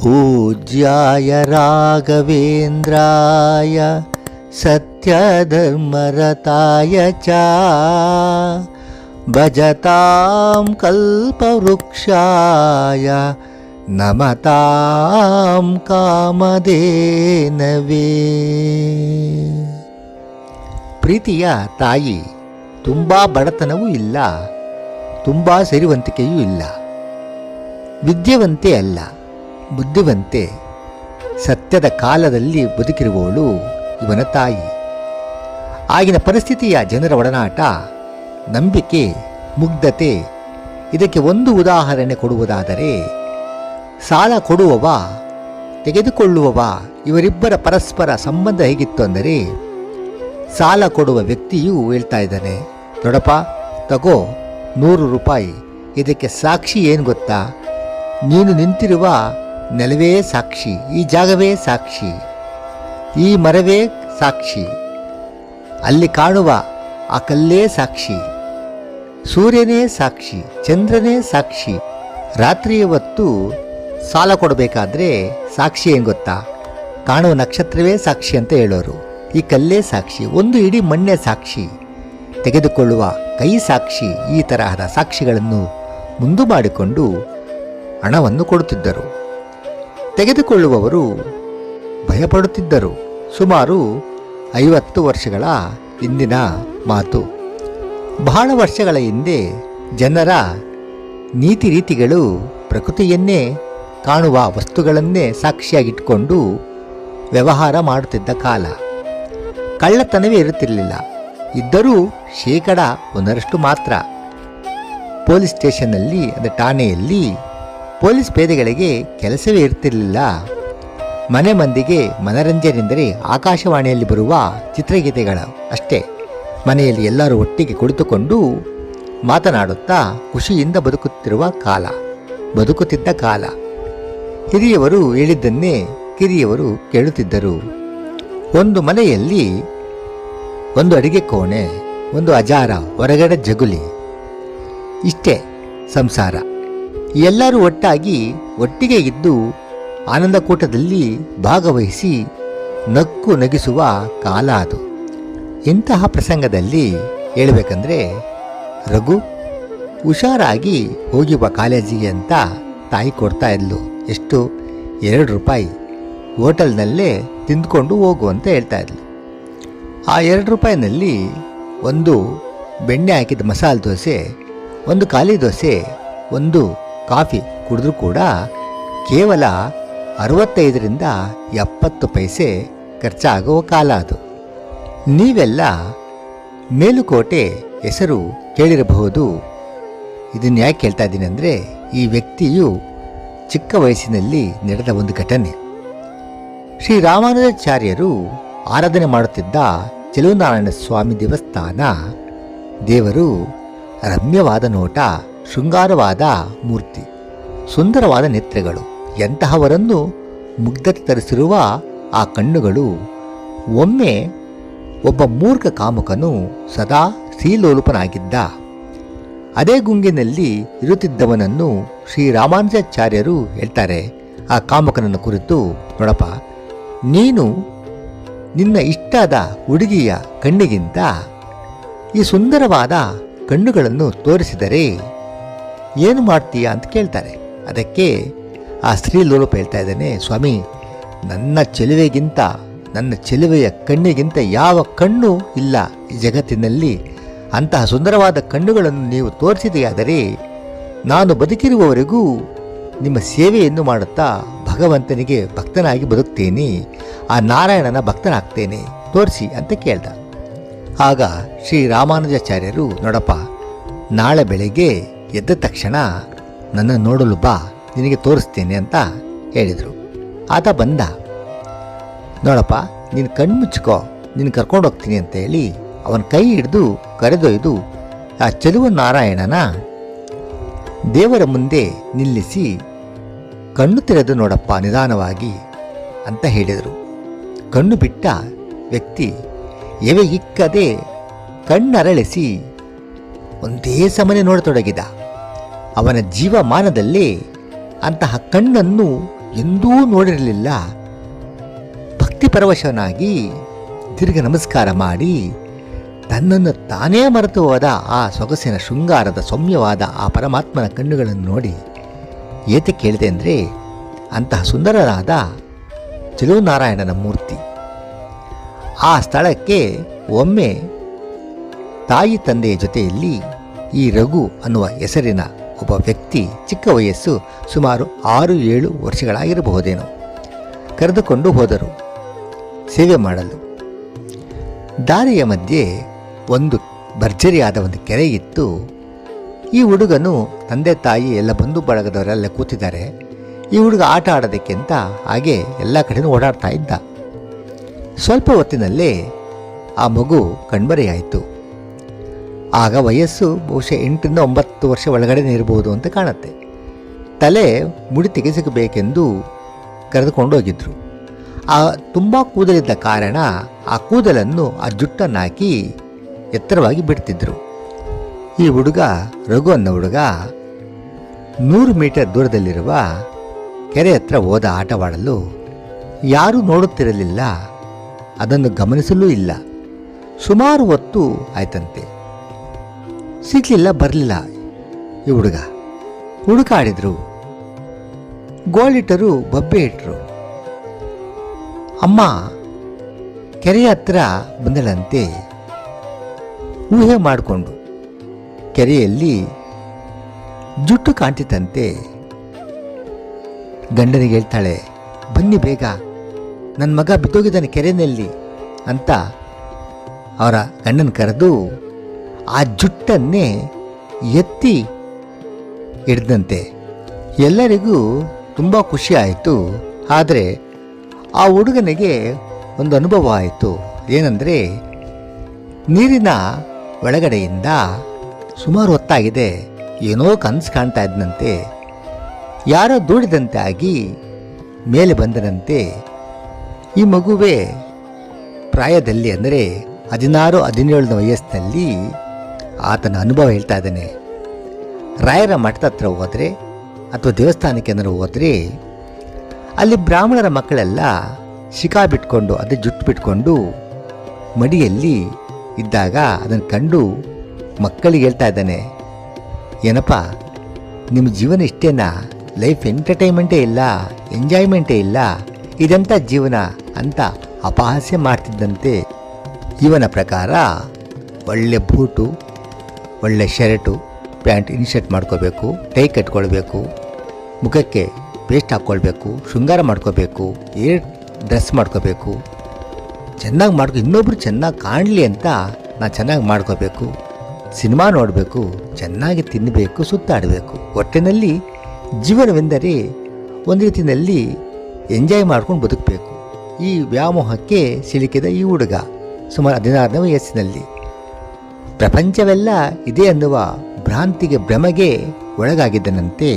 पूज्याय राघवेन्द्राय सत्यधर्मरताय च भजतां कल्पवृक्षाय नमतां ಕಾಮಧೇನವೇ ಪ್ರೀತಿಯ ತಾಯಿ ತುಂಬ ಬಡತನವೂ ಇಲ್ಲ ತುಂಬ ಸಿರಿವಂತಿಕೆಯೂ ಇಲ್ಲ ವಿದ್ಯಾವಂತೆ ಅಲ್ಲ ಬುದ್ಧಿವಂತೆ ಸತ್ಯದ ಕಾಲದಲ್ಲಿ ಬದುಕಿರುವವಳು ಇವನ ತಾಯಿ. ಆಗಿನ ಪರಿಸ್ಥಿತಿಯ ಜನರ ಒಡನಾಟ, ನಂಬಿಕೆ, ಮುಗ್ಧತೆ, ಇದಕ್ಕೆ ಒಂದು ಉದಾಹರಣೆ ಕೊಡುವುದಾದರೆ, ಸಾಲ ಕೊಡುವವ, ತೆಗೆದುಕೊಳ್ಳುವವ, ಇವರಿಬ್ಬರ ಪರಸ್ಪರ ಸಂಬಂಧ ಹೇಗಿತ್ತು ಅಂದರೆ, ಸಾಲ ಕೊಡುವ ವ್ಯಕ್ತಿಯು ಹೇಳ್ತಾ ಇದ್ದಾನೆ ದೊಡಪ್ಪ ತಗೋ, ನೂರು ರೂಪಾಯಿ, ಇದಕ್ಕೆ ಸಾಕ್ಷಿ ಏನು ಗೊತ್ತಾ? ನೀನು ನಿಂತಿರುವ ನೆಲವೇ ಸಾಕ್ಷಿ, ಈ ಜಾಗವೇ ಸಾಕ್ಷಿ, ಈ ಮರವೇ ಸಾಕ್ಷಿ, ಅಲ್ಲಿ ಕಾಣುವ ಆ ಕಲ್ಲೇ ಸಾಕ್ಷಿ, ಸೂರ್ಯನೇ ಸಾಕ್ಷಿ, ಚಂದ್ರನೇ ಸಾಕ್ಷಿ, ರಾತ್ರಿಯ ಹೊತ್ತು ಸಾಲ ಕೊಡಬೇಕಾದ್ರೆ ಸಾಕ್ಷಿ ಏನು ಗೊತ್ತಾ? ಕಾಣುವ ನಕ್ಷತ್ರವೇ ಸಾಕ್ಷಿ ಅಂತ ಹೇಳೋರು. ಈ ಕಲ್ಲೇ ಸಾಕ್ಷಿ, ಒಂದು ಇಡೀ ಮಣ್ಣೆ ಸಾಕ್ಷಿ, ತೆಗೆದುಕೊಳ್ಳುವ ಕೈ ಸಾಕ್ಷಿ, ಈ ತರಹದ ಸಾಕ್ಷಿಗಳನ್ನು ಮುಂದು ಮಾಡಿಕೊಂಡು ಹಣವನ್ನು ಕೊಡುತ್ತಿದ್ದರು. ತೆಗೆದುಕೊಳ್ಳುವವರು ಭಯಪಡುತ್ತಿದ್ದರು. ಸುಮಾರು ಐವತ್ತು ವರ್ಷಗಳ ಹಿಂದಿನ ಮಾತು. ಬಹಳ ವರ್ಷಗಳ ಹಿಂದೆ ಜನರ ನೀತಿ ರೀತಿಗಳು ಪ್ರಕೃತಿಯನ್ನೇ ಕಾಣುವ ವಸ್ತುಗಳನ್ನೇ ಸಾಕ್ಷಿಯಾಗಿಟ್ಟುಕೊಂಡು ವ್ಯವಹಾರ ಮಾಡುತ್ತಿದ್ದ ಕಾಲ. ಕಳ್ಳತನವೇ ಇರುತ್ತಿರಲಿಲ್ಲ. ಇದ್ದರೂ ಶೇಕಡ ಒಂದರಷ್ಟು ಮಾತ್ರ. ಪೊಲೀಸ್ ಸ್ಟೇಷನ್ನಲ್ಲಿ ಅಂದರೆ ಠಾಣೆಯಲ್ಲಿ ಪೊಲೀಸ್ ಪೇದೆಗಳಿಗೆ ಕೆಲಸವೇ ಇರ್ತಿರಲಿಲ್ಲ. ಮನೆ ಮಂದಿಗೆ ಮನರಂಜನೆ ಎಂದರೆ ಆಕಾಶವಾಣಿಯಲ್ಲಿ ಬರುವ ಚಿತ್ರಗೀತೆಗಳ ಅಷ್ಟೇ. ಮನೆಯಲ್ಲಿ ಎಲ್ಲರೂ ಒಟ್ಟಿಗೆ ಕುಳಿತುಕೊಂಡು ಮಾತನಾಡುತ್ತಾ ಖುಷಿಯಿಂದ ಬದುಕುತ್ತಿರುವ ಕಾಲ, ಬದುಕುತ್ತಿದ್ದ ಕಾಲ. ಹಿರಿಯವರು ಹೇಳಿದ್ದನ್ನೇ ಕಿರಿಯವರು ಕೇಳುತ್ತಿದ್ದರು. ಒಂದು ಮನೆಯಲ್ಲಿ ಒಂದು ಅಡಿಗೆ ಕೋಣೆ, ಒಂದು ಅಜಾರ, ಹೊರಗಡೆ ಜಗುಲಿ. ಇಷ್ಟೇ ಸಂಸಾರ. ಎಲ್ಲರೂ ಒಟ್ಟಾಗಿ ಒಟ್ಟಿಗೆ ಇದ್ದು ಆನಂದಕೂಟದಲ್ಲಿ ಭಾಗವಹಿಸಿ ನಕ್ಕು ನಗಿಸುವ ಕಾಲ ಅದು. ಇಂತಹ ಪ್ರಸಂಗದಲ್ಲಿ ಹೇಳಬೇಕಂದ್ರೆ, ರಘು ಹುಷಾರಾಗಿ ಹೋಗಿ ಬಾ ಕಾಲೇಜಿಗೆ ಅಂತ ತಾಯಿ ಕೊಡ್ತಾ ಇದ್ಲು. ಎಷ್ಟು? ಎರಡು ರೂಪಾಯಿ. ಹೋಟೆಲ್ನಲ್ಲೇ ತಿಂದ್ಕೊಂಡು ಹೋಗು ಅಂತ ಹೇಳ್ತಾ ಇದ್ಲು. ಆ ಎರಡು ರೂಪಾಯಿನಲ್ಲಿ ಒಂದು ಬೆಣ್ಣೆ ಹಾಕಿದ ಮಸಾಲೆ ದೋಸೆ, ಒಂದು ಖಾಲಿ ದೋಸೆ, ಒಂದು ಕಾಫಿ ಕುಡಿದ್ರೂ ಕೂಡ ಕೇವಲ ಅರವತ್ತೈದರಿಂದ ಎಪ್ಪತ್ತು ಪೈಸೆ ಖರ್ಚಾಗುವ ಕಾಲ ಅದು. ನೀವೆಲ್ಲ ಮೇಲುಕೋಟೆ ಹೆಸರು ಕೇಳಿರಬಹುದು. ಇದನ್ನು ಯಾಕೆ ಕೇಳ್ತಾ ಇದ್ದೀನಿ ಅಂದರೆ ಈ ವ್ಯಕ್ತಿಯು ಚಿಕ್ಕ ವಯಸ್ಸಿನಲ್ಲಿ ನಡೆದ ಒಂದು ಘಟನೆ. ಶ್ರೀ ರಾಮಾನುಜಾಚಾರ್ಯರು ಆರಾಧನೆ ಮಾಡುತ್ತಿದ್ದ ಚೆಲುವನಾರಾಯಣ ಸ್ವಾಮಿ ದೇವಸ್ಥಾನ ದೇವರು ರಮ್ಯವಾದ ನೋಟ ಶೃಂಗಾರವಾದ ಮೂರ್ತಿ, ಸುಂದರವಾದ ನೆತ್ರೆಗಳು, ಎಂತಹವರನ್ನು ಮುಗ್ಧತೆ ತರಿಸಿರುವ ಆ ಕಣ್ಣುಗಳು. ಒಮ್ಮೆ ಒಬ್ಬ ಮೂರ್ಖ ಕಾಮುಕನು ಸದಾ ಸೀಲೋಲುಪನಾಗಿದ್ದ. ಅದೇ ಗುಂಗಿನಲ್ಲಿ ಇರುತ್ತಿದ್ದವನನ್ನು ಶ್ರೀರಾಮಾನುಜಾಚಾರ್ಯರು ಹೇಳ್ತಾರೆ. ಆ ಕಾಮುಕನನ್ನು ಕುರಿತು, ನೋಡಪ್ಪ, ನೀನು ನಿನ್ನ ಇಷ್ಟದ ಹುಡುಗಿಯ ಕಣ್ಣಿಗಿಂತ ಈ ಸುಂದರವಾದ ಕಣ್ಣುಗಳನ್ನು ತೋರಿಸಿದರೆ ಏನು ಮಾಡ್ತೀಯಾ? ಅಂತ ಕೇಳ್ತಾರೆ. ಅದಕ್ಕೆ ಆ ಸ್ತ್ರೀ ಲೋಲುಪ ಹೇಳ್ತಾ ಇದ್ದಾನೆ, ಸ್ವಾಮಿ, ನನ್ನ ಚೆಲುವೆಗಿಂತ, ನನ್ನ ಚೆಲುವೆಯ ಕಣ್ಣಿಗಿಂತ ಯಾವ ಕಣ್ಣು ಇಲ್ಲ. ಈ ಜಗತ್ತಿನಲ್ಲಿ ಅಂತಹ ಸುಂದರವಾದ ಕಣ್ಣುಗಳನ್ನು ನೀವು ತೋರಿಸಿದೆಯಾದರೆ ನಾನು ಬದುಕಿರುವವರೆಗೂ ನಿಮ್ಮ ಸೇವೆಯನ್ನು ಮಾಡುತ್ತಾ ಭಗವಂತನಿಗೆ ಭಕ್ತನಾಗಿ ಬದುಕ್ತೇನೆ. ಆ ನಾರಾಯಣನ ಭಕ್ತನಾಗ್ತೇನೆ. ತೋರಿಸಿ ಅಂತ ಕೇಳ್ದ. ಆಗ ಶ್ರೀ ರಾಮಾನುಜಾಚಾರ್ಯರು, ನೋಡಪ್ಪ, ನಾಳೆ ಬೆಳಗ್ಗೆ ಎದ್ದ ತಕ್ಷಣ ನನ್ನ ನೋಡಲು ಬಾ, ನಿನಗೆ ತೋರಿಸ್ತೇನೆ ಅಂತ ಹೇಳಿದರು. ಆತ ಬಂದ, ನೋಡಪ್ಪ, ನೀನು ಕಣ್ಣು ಮುಚ್ಕೋ, ನೀನು ಕರ್ಕೊಂಡು ಹೋಗ್ತೀನಿ ಅಂತ ಹೇಳಿ ಅವನ ಕೈ ಹಿಡಿದು ಕರೆದೊಯ್ದು ಆ ಚೆಲುವ ನಾರಾಯಣನ ದೇವರ ಮುಂದೆ ನಿಲ್ಲಿಸಿ ಕಣ್ಣು ತೆರೆದು ನೋಡಪ್ಪ ನಿಧಾನವಾಗಿ ಅಂತ ಹೇಳಿದರು. ಕಣ್ಣು ಬಿಟ್ಟ ವ್ಯಕ್ತಿ ಎವೆ ಇಕ್ಕದೆ ಕಣ್ಣರಳಿಸಿ ಒಂದೇ ಸಮನೆ ನೋಡತೊಡಗಿದ. ಅವನ ಜೀವಮಾನದಲ್ಲೇ ಅಂತಹ ಕಣ್ಣನ್ನು ಎಂದೂ ನೋಡಿರಲಿಲ್ಲ. ಭಕ್ತಿಪರವಶನಾಗಿ ದೀರ್ಘ ನಮಸ್ಕಾರ ಮಾಡಿ ತನ್ನನ್ನು ತಾನೇ ಮರೆತು ಹೋದ ಆ ಸೊಗಸಿನ ಶೃಂಗಾರದ ಸೌಮ್ಯವಾದ ಆ ಪರಮಾತ್ಮನ ಕಣ್ಣುಗಳನ್ನು ನೋಡಿ ಏತೆ ಕೇಳಿದೆ ಅಂದರೆ ಅಂತಹ ಸುಂದರನಾದ ನಾರಾಯಣನ ಮೂರ್ತಿ. ಆ ಸ್ಥಳಕ್ಕೆ ಒಮ್ಮೆ ತಾಯಿ ತಂದೆಯ ಜೊತೆಯಲ್ಲಿ ಈ ರಘು ಅನ್ನುವ ಹೆಸರಿನ ಒಬ್ಬ ವ್ಯಕ್ತಿ ಚಿಕ್ಕ ವಯಸ್ಸು ಸುಮಾರು ಆರು ಏಳು ವರ್ಷಗಳಾಗಿರಬಹುದೇನೋ ಕರೆದುಕೊಂಡು ಹೋದರು. ಸೇವೆ ಮಾಡಲು. ದಾರಿಯ ಮಧ್ಯೆ ಒಂದು ಭರ್ಜರಿಯಾದ ಒಂದು ಕೆರೆ ಇತ್ತು. ಈ ಹುಡುಗನು ತಂದೆ ತಾಯಿ ಎಲ್ಲ ಬಂಧು ಬಳಗದವರೆಲ್ಲ ಕೂತಿದ್ದಾರೆ. ಈ ಹುಡುಗ ಆಟ ಆಡೋದಕ್ಕಿಂತ ಹಾಗೆ ಎಲ್ಲ ಕಡೆಯೂ ಓಡಾಡ್ತಾ ಇದ್ದ. ಸ್ವಲ್ಪ ಹೊತ್ತಿನಲ್ಲೇ ಆ ಮಗು ಕಣ್ಮರೆಯಾಯಿತು. ಆಗ ವಯಸ್ಸು ಬಹುಶಃ ಎಂಟರಿಂದ ಒಂಬತ್ತು ವರ್ಷ ಒಳಗಡೆ ಇರಬಹುದು ಅಂತ ಕಾಣುತ್ತೆ. ತಲೆ ಮುಡಿ ತೆಗೆಸಬೇಕೆಂದು ಕರೆದುಕೊಂಡು ಹೋಗಿದ್ರು ಆ ತುಂಬ ಕೂದಲಿದ್ದ ಕಾರಣ ಆ ಕೂದಲನ್ನು ಆ ಜುಟ್ಟನ್ನು ಹಾಕಿ ಎತ್ತರವಾಗಿ ಬಿಡ್ತಿದ್ರು. ಈ ಹುಡುಗ, ರಘು ಅನ್ನೋ ಹುಡುಗ, ನೂರು ಮೀಟರ್ ದೂರದಲ್ಲಿರುವ ಕೆರೆ ಹತ್ರ ಹೋದ ಆಟವಾಡಲು ಯಾರೂ ನೋಡುತ್ತಿರಲಿಲ್ಲ, ಅದನ್ನು ಗಮನಿಸಲೂ ಇಲ್ಲ. ಸುಮಾರು ಹೊತ್ತು ಆಯ್ತಂತೆ. ಸಿಗ್ಲಿಲ್ಲ, ಬರಲಿಲ್ಲ ಈ ಹುಡುಗ. ಹುಡುಕಾಡಿದ್ರು. ಗೋಳಿಟ್ಟರು ಬಬ್ಬೆ ಇಟ್ಟರು ಅಮ್ಮ, ಕೆರೆಯ ಹತ್ರ ಬಂದಳಂತೆ. ಊಹೆ ಮಾಡಿಕೊಂಡು ಕೆರೆಯಲ್ಲಿ ಜುಟ್ಟು ಕಾಣ್ತಿತ್ತಂತೆ. ಗಂಡನಿಗೆ ಹೇಳ್ತಾಳೆ, ಬನ್ನಿ ಬೇಗ ನನ್ನ ಮಗ ಬಿದ್ದೋಗಿದ್ದಾನೆ ಕೆರೆಯಲ್ಲಿ ಅಂತ ಅವರ ಗಂಡನ ಕರೆದು ಆ ಜುಟ್ಟನ್ನೇ ಎತ್ತಿ ಹಿಡ್ದಂತೆ. ಎಲ್ಲರಿಗೂ ತುಂಬ ಖುಷಿ ಆಯಿತು. ಆದರೆ ಆ ಹುಡುಗನಿಗೆ ಒಂದು ಅನುಭವ ಆಯಿತು. ಏನಂದರೆ ನೀರಿನ ಒಳಗಡೆಯಿಂದ ಸುಮಾರು ಹೊತ್ತಾಗಿದೆ. ಏನೋ ಕನಸು ಕಾಣ್ತಾ ಇದ್ದಂತೆ ಯಾರೋ ದೂಡಿದಂತೆ ಆಗಿ ಮೇಲೆ ಬಂದನಂತೆ. ಈ ಮಗುವೆ ಪ್ರಾಯದಲ್ಲಿ ಅಂದರೆ ಹದಿನಾರು, ಹದಿನೇಳನ ವಯಸ್ಸಿನಲ್ಲಿ ಆತನ ಅನುಭವ ಹೇಳ್ತಾ ಇದ್ದಾನೆ. ರಾಯರ ಮಠದ ಹತ್ರ ಹೋದರೆ ಅಥವಾ ದೇವಸ್ಥಾನಕ್ಕೆ ಏನಾದ್ರು ಹೋದರೆ ಅಲ್ಲಿ ಬ್ರಾಹ್ಮಣರ ಮಕ್ಕಳೆಲ್ಲ ಶಿಖಾ ಬಿಟ್ಕೊಂಡು ಅದೇ ಜುಟ್ಟು ಬಿಟ್ಕೊಂಡು ಮಡಿಯಲ್ಲಿ ಇದ್ದಾಗ ಅದನ್ನು ಕಂಡು ಮಕ್ಕಳಿಗೆ ಹೇಳ್ತಾ ಇದ್ದಾನೆ, ಏನಪ್ಪ, ನಿಮ್ಮ ಜೀವನ ಇಷ್ಟೇನಾ? ಲೈಫ್ ಎಂಟರ್ಟೈನ್ಮೆಂಟೇ ಇಲ್ಲ, ಎಂಜಾಯ್ಮೆಂಟೇ ಇಲ್ಲ ಇದೆಂಥ ಜೀವನ ಅಂತ ಅಪಹಾಸ್ಯ ಮಾಡ್ತಿದ್ದಂತೆ ಇವನ ಪ್ರಕಾರ ಒಳ್ಳೆ ಬೂಟು ಒಳ್ಳೆ ಶರ್ಟು, ಪ್ಯಾಂಟ್ ಇನ್ಶರ್ಟ್ ಮಾಡ್ಕೋಬೇಕು, ಟೈ ಕಟ್ಕೊಳ್ಬೇಕು, ಮುಖಕ್ಕೆ ಪೇಸ್ಟ್ ಹಾಕ್ಕೊಳ್ಬೇಕು, ಶೃಂಗಾರ ಮಾಡ್ಕೋಬೇಕು, ಏರ್ ಡ್ರೆಸ್ ಮಾಡ್ಕೋಬೇಕು. ಚೆನ್ನಾಗಿ ಮಾಡ್ಕೊ, ಇನ್ನೊಬ್ರು ಚೆನ್ನಾಗಿ ಕಾಣಲಿ ಅಂತ ನಾನು ಚೆನ್ನಾಗಿ ಮಾಡ್ಕೋಬೇಕು. ಸಿನಿಮಾ ನೋಡಬೇಕು, ಚೆನ್ನಾಗಿ ತಿನ್ನಬೇಕು ಸುತ್ತಾಡಬೇಕು. ಒಟ್ಟಿನಲ್ಲಿ ಜೀವನವೆಂದರೆ ಒಂದು ರೀತಿಯಲ್ಲಿ ಎಂಜಾಯ್ ಮಾಡ್ಕೊಂಡು ಬದುಕಬೇಕು. ಈ ವ್ಯಾಮೋಹಕ್ಕೆ ಸಿಲುಕಿದ ಈ ಹುಡುಗ ಸುಮಾರು ಹದಿನಾರನೇ ವಯಸ್ಸಿನಲ್ಲಿ. ಪ್ರಪಂಚವೆಲ್ಲ ಇದೆ ಅನ್ನುವ ಭ್ರಾಂತಿಗೆ ಭ್ರಮೆಗೆ ಒಳಗಾಗಿದ್ದನಂತೆ.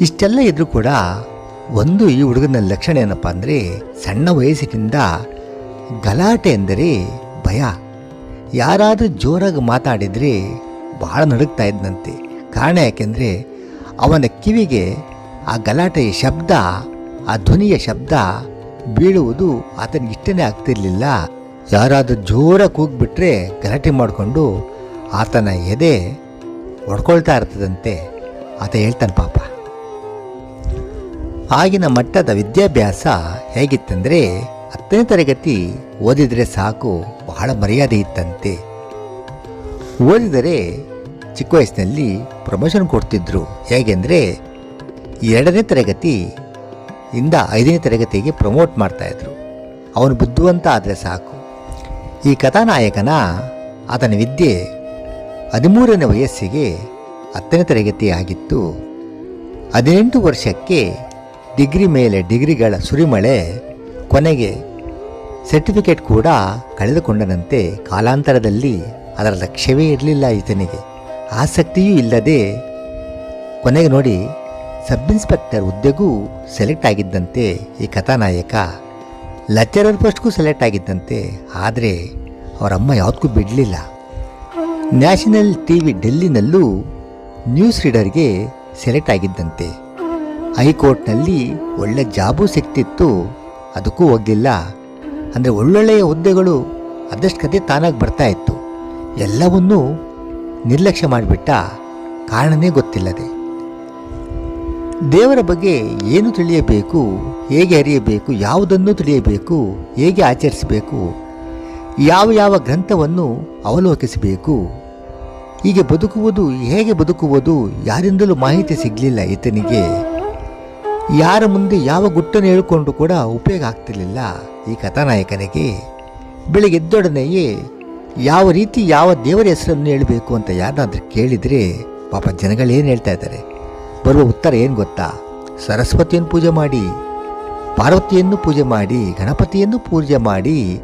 ಇಷ್ಟೆಲ್ಲ ಇದ್ರೂ ಕೂಡ ಒಂದು ಈ ಹುಡುಗನ ಲಕ್ಷಣ ಏನಪ್ಪ ಅಂದರೆ ಸಣ್ಣ ವಯಸ್ಸಿನಿಂದ ಗಲಾಟೆ ಎಂದರೆ ಭಯ. ಯಾರಾದರೂ ಜೋರಾಗಿ ಮಾತಾಡಿದರೆ ಬಹಳ ನಡುಗ್ತಾ ಇದ್ದಂತೆ ಕಾರಣ ಯಾಕೆಂದರೆ ಅವನ ಕಿವಿಗೆ ಆ ಗಲಾಟೆಯ ಶಬ್ದ, ಆ ಧ್ವನಿಯ ಶಬ್ದ ಬೀಳುವುದು ಆತನಿಗೆ ಇಷ್ಟನೇ ಆಗ್ತಿರ್ಲಿಲ್ಲ. ಯಾರಾದರೂ ಜೋರಾಗಿ ಕೂಗ್ಬಿಟ್ರೆ ಗಲಾಟೆ ಮಾಡಿಕೊಂಡು ಆತನ ಎದೆ ಹೊಡ್ಕೊಳ್ತಾ ಇರ್ತದಂತೆ ಆತ ಹೇಳ್ತಾನೆ ಪಾಪ. ಆಗಿನ ಮಟ್ಟದ ವಿದ್ಯಾಭ್ಯಾಸ ಹೇಗಿತ್ತಂದರೆ ಹತ್ತನೇ ತರಗತಿ ಓದಿದರೆ ಸಾಕು, ಬಹಳ ಮರ್ಯಾದೆ ಇತ್ತಂತೆ. ಓದಿದರೆ ಚಿಕ್ಕ ವಯಸ್ಸಿನಲ್ಲಿ ಪ್ರಮೋಷನ್ ಕೊಡ್ತಿದ್ರು. ಹೇಗೆಂದರೆ ಎರಡನೇ ತರಗತಿ ಇಂದ ಐದನೇ ತರಗತಿಗೆ ಪ್ರಮೋಟ್ ಮಾಡ್ತಾಯಿದ್ರು ಅವನು ಬುದ್ಧಿವಂತ ಆದರೆ ಸಾಕು. ಈ ಕಥಾನಾಯಕನ ಆತನ ವಿದ್ಯೆ ಹದಿಮೂರನೇ ವಯಸ್ಸಿಗೆ ಹತ್ತನೇ ತರಗತಿ ಆಗಿತ್ತು ಹದಿನೆಂಟು ವರ್ಷಕ್ಕೆ ಡಿಗ್ರಿ ಮೇಲೆ ಡಿಗ್ರಿಗಳ ಸುರಿಮಳೆ ಕೊನೆಗೆ ಸರ್ಟಿಫಿಕೇಟ್ ಕೂಡ ಕಳೆದುಕೊಂಡನಂತೆ ಕಾಲಾಂತರದಲ್ಲಿ ಅದರ ಲಕ್ಷ್ಯವೇ ಇರಲಿಲ್ಲ ಈತನಿಗೆ. ಆಸಕ್ತಿಯೂ ಇಲ್ಲದೆ ಕೊನೆಗೆ ನೋಡಿ ಸಬ್ ಇನ್ಸ್ಪೆಕ್ಟರ್ ಹುದ್ದೆಗೂ ಸೆಲೆಕ್ಟ್ ಆಗಿದ್ದಂತೆ ಈ ಕಥಾನಾಯಕ. ಲೆಕ್ಚರರ್ ಪೋಸ್ಟ್ಗೂ ಸೆಲೆಕ್ಟ್ ಆಗಿದ್ದಂತೆ, ಆದರೆ ಅವರಮ್ಮ ಯಾವುದಕ್ಕೂ ಬಿಡಲಿಲ್ಲ. ನ್ಯಾಷನಲ್ ಟಿ ವಿ ಡೆಲ್ಲಿನಲ್ಲೂ ನ್ಯೂಸ್ ರೀಡರ್ಗೆ ಸೆಲೆಕ್ಟ್ ಆಗಿದ್ದಂತೆ. ಹೈಕೋರ್ಟ್ನಲ್ಲಿ ಒಳ್ಳೆ ಜಾಬು ಸಿಕ್ತಿತ್ತು, ಅದಕ್ಕೂ ಹೋಗಲಿಲ್ಲ. ಅಂದರೆ ಒಳ್ಳೊಳ್ಳೆಯ ಹುದ್ದೆಗಳು ಅದಷ್ಟು ಕತೆ ತಾನಾಗಿ ಬರ್ತಾ ಇತ್ತು. ಎಲ್ಲವನ್ನೂ ನಿರ್ಲಕ್ಷ್ಯ ಮಾಡಿಬಿಟ್ಟ ಕಾರಣನೇ ಗೊತ್ತಿಲ್ಲದೆ. ದೇವರ ಬಗ್ಗೆ ಏನು ತಿಳಿಯಬೇಕು, ಹೇಗೆ ಅರಿಯಬೇಕು, ಯಾವುದನ್ನು ತಿಳಿಯಬೇಕು, ಹೇಗೆ ಆಚರಿಸಬೇಕು, ಯಾವ ಯಾವ ಗ್ರಂಥವನ್ನು ಅವಲೋಕಿಸಬೇಕು, ಹೀಗೆ ಬದುಕುವುದು, ಹೇಗೆ ಬದುಕುವುದು, ಯಾರಿಂದಲೂ ಮಾಹಿತಿ ಸಿಗಲಿಲ್ಲ ಈತನಿಗೆ. ಯಾರ ಮುಂದೆ ಯಾವ ಗುಟ್ಟನ್ನು ಹೇಳಿಕೊಂಡು ಕೂಡ ಉಪಯೋಗ ಆಗ್ತಿರಲಿಲ್ಲ ಈ ಕಥಾನಾಯಕನಿಗೆ. ಬೆಳಿಗ್ಗೆ ಎದ್ದೊಡನೆಯೇ ಯಾವ ರೀತಿ ಯಾವ ದೇವರ ಹೆಸರನ್ನು ಹೇಳಬೇಕು ಅಂತ ಯಾರನ್ನಾದ್ರೂ ಕೇಳಿದರೆ ಪಾಪ ಜನಗಳೇನು ಹೇಳ್ತಾ ಇದ್ದಾರೆ? ಬರುವ ಉತ್ತರ ಏನು ಗೊತ್ತಾ? ಸರಸ್ವತಿಯನ್ನು ಪೂಜೆ ಮಾಡಿ, ಪಾರ್ವತಿಯನ್ನು ಪೂಜೆ ಮಾಡಿ, ಗಣಪತಿಯನ್ನು ಪೂಜೆ ಮಾಡಿ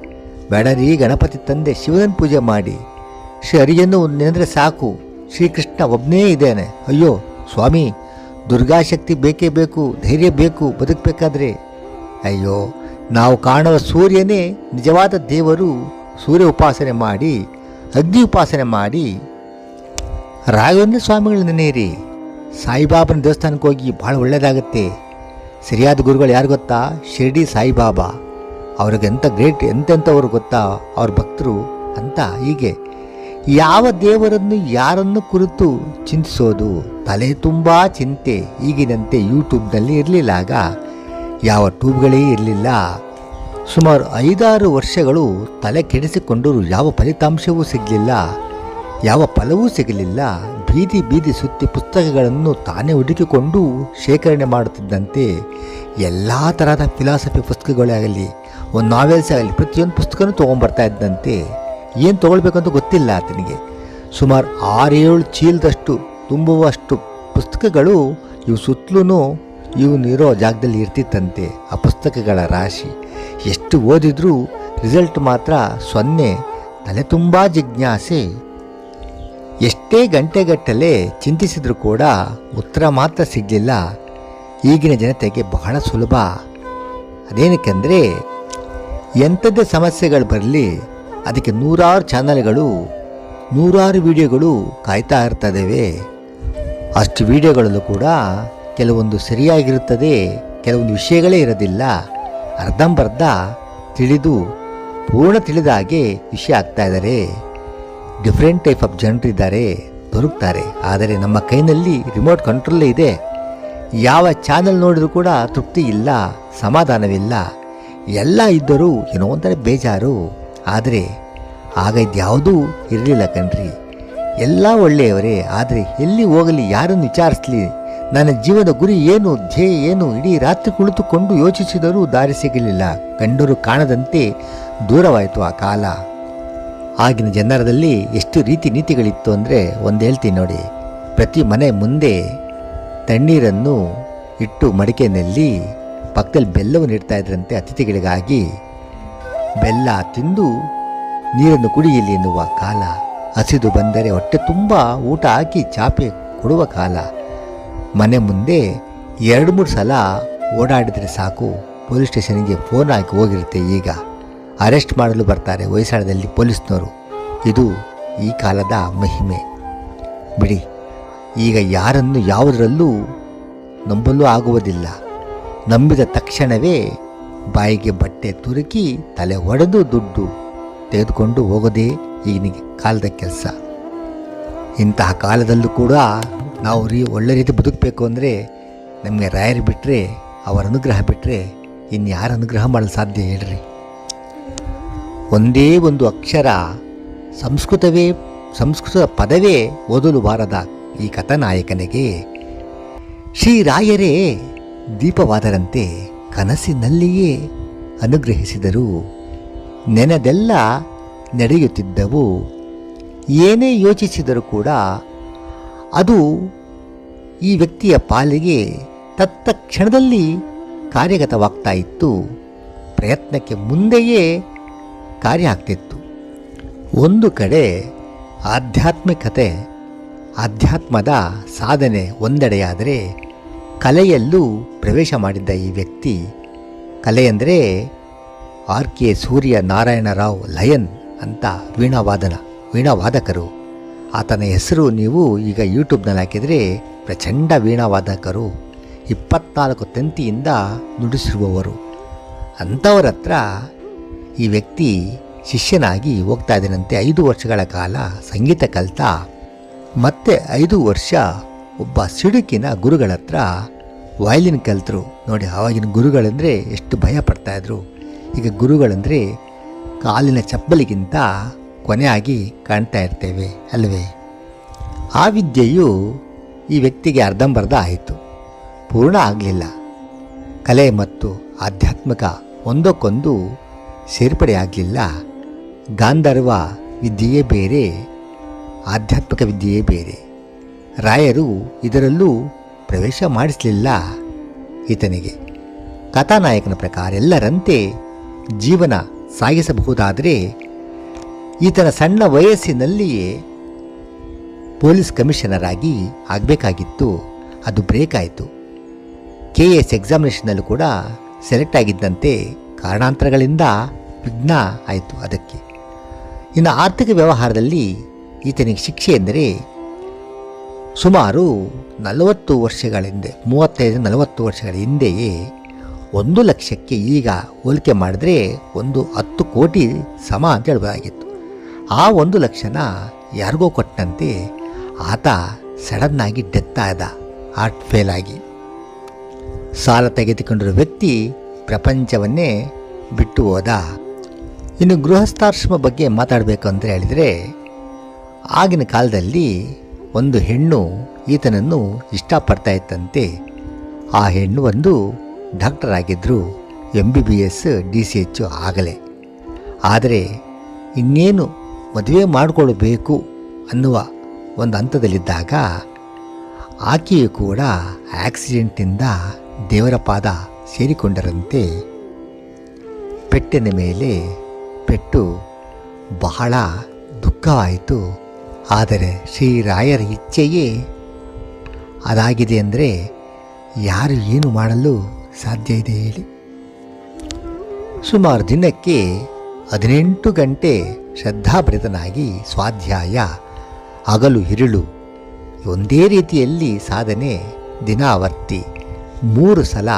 ಬೇಡರಿ ಗಣಪತಿ ತಂದೆ ಶಿವನನ್ನು ಪೂಜೆ ಮಾಡಿ, ಶ್ರೀ ಹರಿಯನ್ನು ನೆನೆದ್ರೆ ಸಾಕು, ಶ್ರೀಕೃಷ್ಣ ಒಬ್ಬನೇ ಇದ್ದೇನೆ. ಅಯ್ಯೋ, ಸ್ವಾಮಿ, ದುರ್ಗಾಶಕ್ತಿ ಬೇಕೇ ಬೇಕು, ಧೈರ್ಯ ಬೇಕು, ಬದುಕಬೇಕಾದ್ರೆ. ಅಯ್ಯೋ, ನಾವು ಕಾಣುವ ಸೂರ್ಯನೇ ನಿಜವಾದ ದೇವರು. ಸೂರ್ಯ ಉಪಾಸನೆ ಮಾಡಿ, ಅಗ್ನಿ ಉಪಾಸನೆ ಮಾಡಿ, ರಾಘವೇಂದ್ರ ಸ್ವಾಮಿಗಳು ನೆನೆಯಿರಿ. ಸಾಯಿಬಾಬನ ದೇವಸ್ಥಾನಕ್ಕೆ ಹೋಗಿ ಭಾಳ ಒಳ್ಳೆಯದಾಗುತ್ತೆ ಸರಿಯಾದ ಗುರುಗಳು ಯಾರು ಗೊತ್ತಾ? ಶಿರ್ಡಿ ಸಾಯಿಬಾಬಾ. ಅವ್ರಿಗೆ ಎಂಥ ಗ್ರೇಟ್, ಎಂತೆಂಥವ್ರು ಗೊತ್ತಾ? ಅವ್ರ ಭಕ್ತರು ಅಂತ ಹೀಗೆ. ಯಾವ ದೇವರನ್ನು, ಯಾರನ್ನು ಕುರಿತು ಚಿಂತಿಸೋದು? ತಲೆ ತುಂಬ ಚಿಂತೆ. ಈಗಿನಂತೆ ಯೂಟ್ಯೂಬ್ನಲ್ಲಿ ಇರಲಿಲ್ಲ ಆಗ. ಯಾವ ಟ್ಯೂಬ್ಗಳೇ ಇರಲಿಲ್ಲ. ಸುಮಾರು ಐದಾರು ವರ್ಷಗಳು ತಲೆ ಕೆಡಿಸಿಕೊಂಡರೂ ಯಾವ ಫಲಿತಾಂಶವೂ ಸಿಗಲಿಲ್ಲ. ಯಾವ ಫಲವೂ ಸಿಗಲಿಲ್ಲ. ಬೀದಿ ಬೀದಿ ಸುತ್ತಿ ಪುಸ್ತಕಗಳನ್ನು ತಾನೇ ಹುಡುಕಿಕೊಂಡು ಶೇಖರಣೆ ಮಾಡುತ್ತಿದ್ದಂತೆ ಎಲ್ಲ ಥರದ ಫಿಲಾಸಫಿ ಪುಸ್ತಕಗಳೇ ಆಗಲಿ, ಒಂದು ನಾವೆಲ್ಸ್ ಆಗಲಿ, ಪ್ರತಿಯೊಂದು ಪುಸ್ತಕನೂ ತೊಗೊಂಬರ್ತಾ ಇದ್ದಂತೆ ಏನು ತೊಗೊಳ್ಬೇಕಂತ ಗೊತ್ತಿಲ್ಲ ಆತನಿಗೆ. ಸುಮಾರು ಆರೇಳು ಚೀಲದಷ್ಟು, ತುಂಬುವಷ್ಟು ಪುಸ್ತಕಗಳು ಇವು ಸುತ್ತಲೂ ಇವನಿರೋ ಜಾಗದಲ್ಲಿ ಇರ್ತಿತ್ತಂತೆ ಆ ಪುಸ್ತಕಗಳ ರಾಶಿ. ಎಷ್ಟು ಓದಿದ್ರೂ ರಿಸಲ್ಟ್ ಮಾತ್ರ ಸೊನ್ನೆ, ತಲೆ ತುಂಬ ಜಿಜ್ಞಾಸೆ ಎಷ್ಟೇ ಗಂಟೆಗಟ್ಟಲೆ ಚಿಂತಿಸಿದರೂ ಕೂಡ ಉತ್ತರ ಮಾತ್ರ ಸಿಗಲಿಲ್ಲ. ಈಗಿನ ಜನತೆಗೆ ಬಹಳ ಸುಲಭ. ಅದೇನಕ್ಕೆಂದರೆ ಎಂಥದ್ದೇ ಸಮಸ್ಯೆಗಳು ಬರಲಿ, ಅದಕ್ಕೆ ನೂರಾರು ಚಾನಲ್ಗಳು, ನೂರಾರು ವಿಡಿಯೋಗಳು ಕಾಯ್ತಾ ಇರ್ತದೇವೆ? ಅಷ್ಟು ವಿಡಿಯೋಗಳಲ್ಲೂ ಕೂಡ ಕೆಲವೊಂದು ಸರಿಯಾಗಿರುತ್ತದೆ, ಕೆಲವೊಂದು ವಿಷಯಗಳೇ ಇರೋದಿಲ್ಲ. ಅರ್ಧಂಬರ್ಧ ತಿಳಿದು, ಪೂರ್ಣ ತಿಳಿದ ಹಾಗೆ ವಿಷಯ ಆಗ್ತಾ ಇದ್ದಾರೆ. ಡಿಫ್ರೆಂಟ್ ಟೈಪ್ ಆಫ್ ಜನರಿದ್ದಾರೆ, ದೊರಕ್ತಾರೆ. ಆದರೆ ನಮ್ಮ ಕೈನಲ್ಲಿ ರಿಮೋಟ್ ಕಂಟ್ರೋಲ್ ಇದೆ. ಯಾವ ಚಾನಲ್ ನೋಡಿದರೂ ಕೂಡ ತೃಪ್ತಿ ಇಲ್ಲ, ಸಮಾಧಾನವಿಲ್ಲ. ಎಲ್ಲ ಇದ್ದರೂ ಏನೋ ಒಂಥರ ಬೇಜಾರು. ಆದರೆ ಆಗ ಇದ್ಯಾವುದೂ ಇರಲಿಲ್ಲ ಕಣ್ರಿ. ಎಲ್ಲ ಒಳ್ಳೆಯವರೇ, ಆದರೆ ಎಲ್ಲಿ ಹೋಗಲಿ, ಯಾರನ್ನು ವಿಚಾರಿಸಲಿ? ನನ್ನ ಜೀವನ ಗುರಿ ಏನು, ಧ್ಯೇಯ ಏನು? ಇಡೀ ರಾತ್ರಿ ಕುಳಿತುಕೊಂಡು ಯೋಚಿಸಿದರೂ ದಾರಿ ಸಿಗಲಿಲ್ಲ. ಕಂಡರೂ ಕಾಣದಂತೆ ದೂರವಾಯಿತು ಆ ಕಾಲ. ಆಗಿನ ಜನರದಲ್ಲಿ ಎಷ್ಟು ರೀತಿ ನೀತಿಗಳಿತ್ತು ಅಂದರೆ ಒಂದು ಹೇಳ್ತೀನಿ ನೋಡಿ. ಪ್ರತಿ ಮನೆ ಮುಂದೆ ತಣ್ಣೀರನ್ನು ಇಟ್ಟು ಮಡಿಕೆಯಲ್ಲಿ ಪಕ್ಕದಲ್ಲಿ ಬೆಲ್ಲವನ್ನು ಇಡ್ತಾ ಇದ್ರಂತೆ ಅತಿಥಿಗಳಿಗಾಗಿ ಬೆಲ್ಲ ತಿಂದು ನೀರನ್ನು ಕುಡಿಯಲಿ ಎನ್ನುವ ಕಾಲ. ಹಸಿದು ಬಂದರೆ ಹೊಟ್ಟೆ ತುಂಬ ಊಟ ಹಾಕಿ ಚಾಪೆ ಕೊಡುವ ಕಾಲ. ಮನೆ ಮುಂದೆ ಎರಡು ಮೂರು ಸಲ ಓಡಾಡಿದರೆ ಸಾಕು. ಪೊಲೀಸ್ ಸ್ಟೇಷನ್ಗೆ ಫೋನ್ ಹಾಕಿ ಹೋಗಿರುತ್ತೆ ಈಗ. ಅರೆಸ್ಟ್ ಮಾಡಲು ಬರ್ತಾರೆ ಹೊಯ್ಸಳದಲ್ಲಿ ಪೊಲೀಸ್ನವರು ಇದು ಈ ಕಾಲದ ಮಹಿಮೆ. ಬಿಡಿ, ಈಗ ಯಾರನ್ನು ಯಾವುದರಲ್ಲೂ ನಂಬಲು ಆಗುವುದಿಲ್ಲ. ನಂಬಿದ ತಕ್ಷಣವೇ ಬಾಯಿಗೆ ಬಟ್ಟೆ ತುರುಕಿ ತಲೆ ಒಡೆದು ದುಡ್ಡು ತೆಗೆದುಕೊಂಡು ಹೋಗೋದೇ ಈಗಿನ ಕಾಲದ ಕೆಲಸ. ಇಂತಹ ಕಾಲದಲ್ಲೂ ಕೂಡ ನಾವು ರೀ ಒಳ್ಳೆ ರೀತಿ ಬದುಕಬೇಕು ಅಂದರೆ ನಮಗೆ ರಾಯರು ಬಿಟ್ಟರೆ ಅವರ ಅನುಗ್ರಹ ಬಿಟ್ಟರೆ ಇನ್ಯಾರ ಅನುಗ್ರಹ ಮಾಡಲು ಸಾಧ್ಯ ಹೇಳ್ರಿ. ಒಂದೇ ಒಂದು ಅಕ್ಷರ ಸಂಸ್ಕೃತವೇ, ಸಂಸ್ಕೃತ ಪದವೇ ಓದಲು ಬಾರದ ಈ ಕಥಾನಾಯಕನಿಗೆ. ಶ್ರೀರಾಯರೇ, ದೀಪವಾದರಂತೆ ಕನಸಿನಲ್ಲಿಯೇ ಅನುಗ್ರಹಿಸಿದರು. ನೆನೆದೆಲ್ಲ ನಡೆಯುತ್ತಿದ್ದವು. ಏನೇ ಯೋಚಿಸಿದರೂ ಕೂಡ ಅದು ಈ ವ್ಯಕ್ತಿಯ ಪಾಲಿಗೆ ತತ್ತಕ್ಷಣದಲ್ಲಿ ಕಾರ್ಯಗತವಾಗ್ತಾ ಇತ್ತು. ಪ್ರಯತ್ನಕ್ಕೆ ಮುಂದೆಯೇ ಕಾರ್ಯ ಆಗ್ತಿತ್ತು. ಒಂದು ಕಡೆ ಆಧ್ಯಾತ್ಮಿಕತೆ, ಆಧ್ಯಾತ್ಮದ ಸಾಧನೆ ಒಂದೆಡೆಯಾದರೆ ಕಲೆಯಲ್ಲೂ ಪ್ರವೇಶ ಮಾಡಿದ್ದ ಈ ವ್ಯಕ್ತಿ, ಕಲೆ ಅಂದರೆ R K Surya Narayanarao lion ಅಂತ ವೀಣಾವಾದನ, ವೀಣಾವಾದಕರು. ಆತನ ಹೆಸರು ನೀವು ಈಗ ಯೂಟ್ಯೂಬ್ನಲ್ಲಿ ಹಾಕಿದರೆ ಪ್ರಚಂಡ ವೀಣಾವಾದಕರು, ಇಪ್ಪತ್ನಾಲ್ಕು ತಂತಿಯಿಂದ ನುಡಿಸಿರುವವರು. ಅಂಥವರತ್ರ ಈ ವ್ಯಕ್ತಿ ಶಿಷ್ಯನಾಗಿ ಹೋಗ್ತಾ ಇದ್ದಾನಂತೆ. ಐದು ವರ್ಷಗಳ ಕಾಲ ಸಂಗೀತ ಕಲಿತಾ ಮತ್ತೆ ಐದು ವರ್ಷ ಒಬ್ಬ ಸಿಡುಕಿನ ಗುರುಗಳ ಹತ್ರ ವಯಲಿನ್ ಕಲಿತರು. ನೋಡಿ, ಆವಾಗಿನ ಗುರುಗಳಂದರೆ ಎಷ್ಟು ಭಯ ಪಡ್ತಾಯಿದ್ರು ಈಗ ಗುರುಗಳಂದರೆ ಕಾಲಿನ ಚಪ್ಪಲಿಗಿಂತ ಕೊನೆಯಾಗಿ ಕಾಣ್ತಾ ಇರ್ತೇವೆ ಅಲ್ವೇ? ಆ ವಿದ್ಯೆಯು ಈ ವ್ಯಕ್ತಿಗೆ ಅರ್ಧಂಬರ್ಧ ಆಯಿತು. ಪೂರ್ಣ ಆಗಲಿಲ್ಲ. ಕಲೆ ಮತ್ತು ಆಧ್ಯಾತ್ಮಿಕ ಒಂದಕ್ಕೊಂದು ಸೇರ್ಪಡೆ ಆಗಲಿಲ್ಲ. ಗಾಂಧರ್ವ ವಿದ್ಯೆಯೇ ಬೇರೆ, ಆಧ್ಯಾತ್ಮಿಕ ವಿದ್ಯೆಯೇ ಬೇರೆ. ರಾಯರು ಇದರಲ್ಲೂ ಪ್ರವೇಶ ಮಾಡಿಸಲಿಲ್ಲ ಈತನಿಗೆ. ಕಥಾನಾಯಕನ ಪ್ರಕಾರ ಎಲ್ಲರಂತೆ ಜೀವನ ಸಾಗಿಸಬಹುದಾದರೆ ಈತನ ಸಣ್ಣ ವಯಸ್ಸಿನಲ್ಲಿಯೇ ಪೊಲೀಸ್ ಕಮಿಷನರ್ ಆಗಿ ಆಗಬೇಕಾಗಿತ್ತು. ಅದು ಬ್ರೇಕ್ ಆಯಿತು ಕೆ ಎಸ್ ಎಕ್ಸಾಮಿನೇಷನಲ್ಲೂ ಕೂಡ ಸೆಲೆಕ್ಟ್ ಆಗಿದ್ದಂತೆ ಕಾರಣಾಂತರಗಳಿಂದ ವಿಘ್ನ ಆಯಿತು ಅದಕ್ಕೆ. ಇನ್ನು ಆರ್ಥಿಕ ವ್ಯವಹಾರದಲ್ಲಿ ಈತನಿಗೆ ಶಿಕ್ಷೆ ಎಂದರೆ ಸುಮಾರು ನಲವತ್ತು ವರ್ಷಗಳ ಹಿಂದೆ ಮೂವತ್ತೈದು ನಲವತ್ತು ವರ್ಷಗಳ ಹಿಂದೆಯೇ ಒಂದು ಲಕ್ಷಕ್ಕೆ ಈಗ ಹೋಲಿಕೆ ಮಾಡಿದ್ರೆ ಒಂದು ಹತ್ತು ಕೋಟಿ ಸಮ ಅಂತ ಹೇಳ್ಬೋದಾಗಿತ್ತು. ಆ ಒಂದು ಲಕ್ಷನ ಯಾರಿಗೋ ಕೊಟ್ಟಂತೆ ಆತ ಸಡನ್ನಾಗಿ ಡೆತ್ ಆದ, ಹಾರ್ಟ್ ಫೇಲ್ ಆಗಿ. ಸಾಲ ತೆಗೆದುಕೊಂಡಿರೋ ವ್ಯಕ್ತಿ ಪ್ರಪಂಚವನ್ನೇ ಬಿಟ್ಟು ಹೋದ ಇನ್ನು ಗೃಹಸ್ಥಾಶ್ರಮ ಬಗ್ಗೆ ಮಾತಾಡಬೇಕು ಅಂತ ಹೇಳಿದರೆ, ಆಗಿನ ಕಾಲದಲ್ಲಿ ಒಂದು ಹೆಣ್ಣು ಈತನನ್ನು ಇಷ್ಟಪಡ್ತಾ ಇತ್ತಂತೆ. ಆ ಹೆಣ್ಣು ಒಂದು ಡಾಕ್ಟರ್ ಆಗಿದ್ದರು M B B S D C H ಆಗಲೇ. ಆದರೆ ಇನ್ನೇನು ಮದುವೆ ಮಾಡಿಕೊಳ್ಬೇಕು ಅನ್ನುವ ಒಂದು ಹಂತದಲ್ಲಿದ್ದಾಗ ಆಕೆಯು ಕೂಡ ಆಕ್ಸಿಡೆಂಟಿಂದ ದೇವರ ಪಾದ ಸೇರಿಕೊಂಡರಂತೆ. ಪೆಟ್ಟಿನ ಮೇಲೆ ಪೆಟ್ಟು ಬಹಳ ದುಃಖವಾಯಿತು ಆದರೆ ಶ್ರೀರಾಯರ ಇಚ್ಛೆಯೇ ಅದಾಗಿದೆ ಅಂದರೆ ಯಾರು ಏನು ಮಾಡಲು ಸಾಧ್ಯ ಇದೆ ಹೇಳಿ. ಸುಮಾರು ದಿನಕ್ಕೆ ಹದಿನೆಂಟು ಗಂಟೆ ಶ್ರದ್ಧಾಭರಿತನಾಗಿ ಸ್ವಾಧ್ಯಾಯ, ಹಗಲು ಇರುಳು, ಒಂದೇ ರೀತಿಯಲ್ಲಿ ಸಾಧನೆ ದಿನಾವರ್ತಿ, ಮೂರು ಸಲ